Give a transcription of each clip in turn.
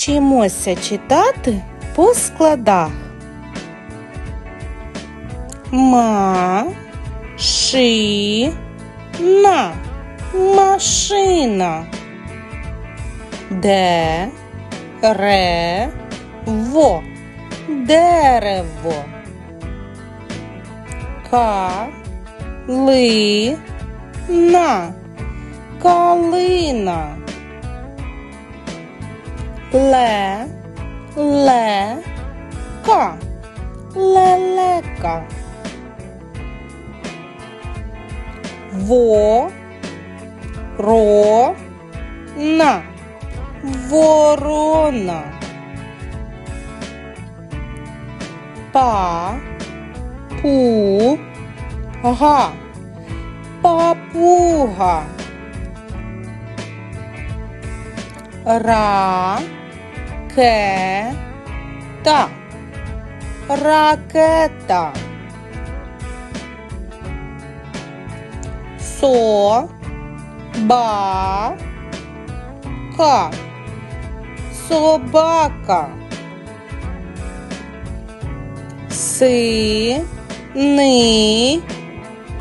Вчимося читати по складах. Ма, ши, на, машина. Де, ре, во, дерево. Ка, ли, на, калина. Ле, ле, ка, лелека. Во, ро, на, ворона. Па, пу, га, папуга. Ра, ке, та, ракета. Со, ба, ка, собака. Си, ни,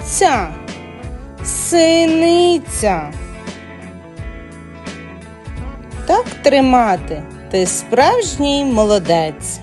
ця, синиця. Так тримати. Ти справжній молодець.